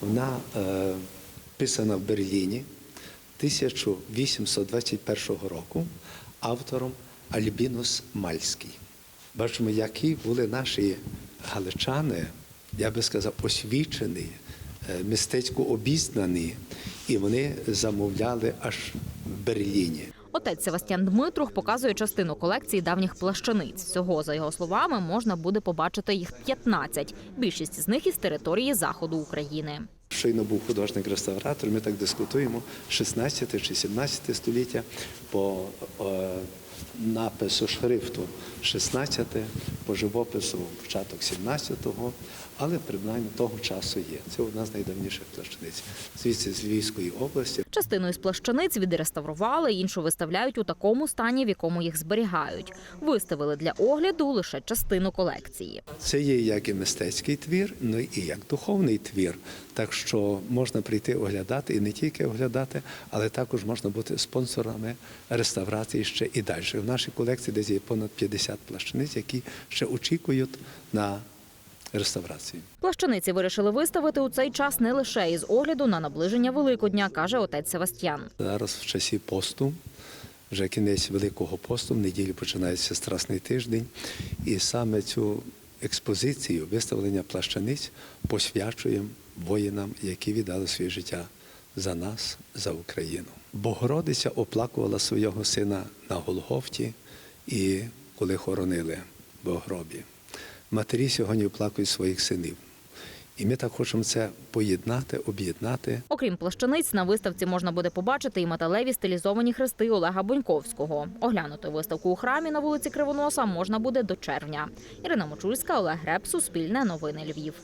Вона е, писана в Берліні 1821 року автором Альбінус Мальський. Бачимо, які були наші галичани, я би сказав, освічені, е, мистецько обізнані, і вони замовляли аж в Берліні. Отець Севастьян Дмитрух показує частину колекції давніх плащаниць. Всього, за його словами, можна буде побачити їх 15. Більшість з них із території заходу України. Шийно був художник-реставратор, ми так дискутуємо 16 чи 17 століття по е, напису шрифту 16, по живопису початок 17-го, але принаймні того часу є. Це одна з найдавніших плащаниць. Звідси з Львівської області. Частину із плащаниць відреставрували, іншу виставляють у такому стані, в якому їх зберігають. Виставили для огляду лише частину колекції. Це є як і мистецький твір, ну і як духовний твір. Так що можна прийти оглядати і не тільки оглядати, але також можна бути спонсорами реставрації ще і далі. В нашій колекції десь є понад 50 плащаниць, які ще очікують на реставрацію. Плащаниці вирішили виставити у цей час не лише із огляду на наближення Великодня, каже отець Севастьян. Зараз в часі посту, вже кінець Великого посту, в неділю починається Страсний тиждень, і саме цю експозицію виставлення плащаниць посвячуємо воїнам, які віддали своє життя за нас, за Україну. Богородиця оплакувала свого сина на Голгофті і коли хоронили в гробі. Матері сьогодні оплакують своїх синів. І ми так хочемо це поєднати, об'єднати. Окрім плащаниць, на виставці можна буде побачити і металеві стилізовані хрести Олега Боньковського. Оглянути виставку у храмі на вулиці Кривоноса можна буде до червня. Ірина Мочульська, Олег Греб, Суспільне новини Львів.